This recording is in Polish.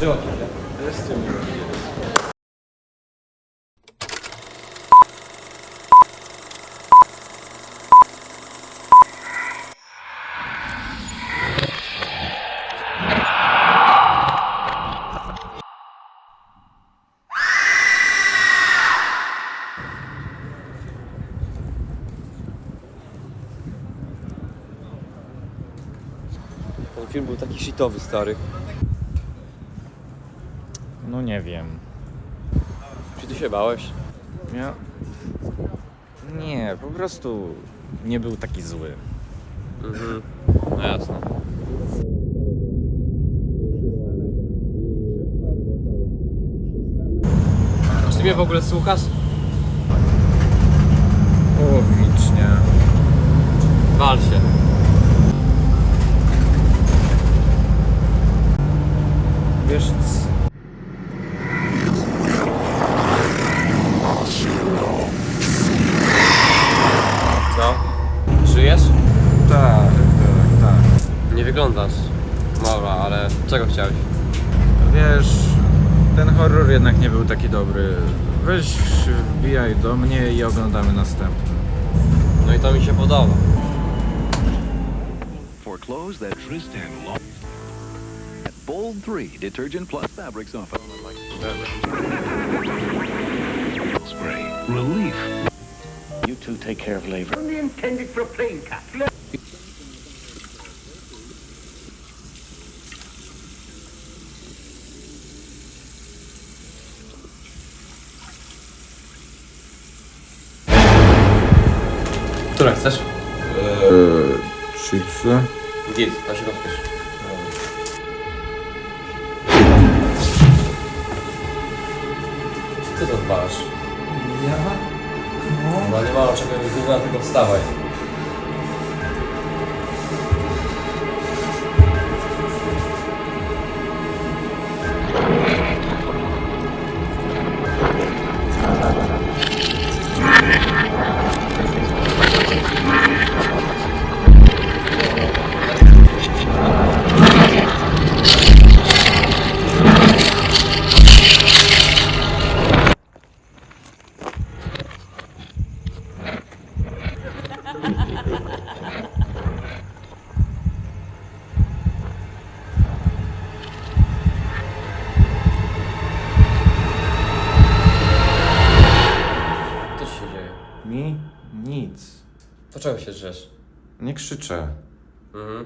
żyło się. Wreszcie miło. Ten film był taki shitowy, stary. No nie wiem. Czy ty się bałeś? Ja... Nie, po prostu nie był taki zły. Mhm. No jasne. Czy ty mnie w ogóle słuchasz? Połowicznie. Wal się. Nie wyglądasz. Dobra, ale czego chciałeś? Wiesz, ten horror jednak nie był taki dobry. Weź wbijaj do mnie i oglądamy następny. No i to mi się podoba. For clothes that Tristan lost. Bold 3 detergent plus fabric softener. Spray. Relief. You two take care of labor. only intended for a plane cut. Które chcesz? Eee, chipsy? Git, to się rozpisz. Co to odwalasz? Ja? No nie ma o czego mi gówna, tylko wstawaj. To czego się drzesz? Nie krzyczę. Mhm.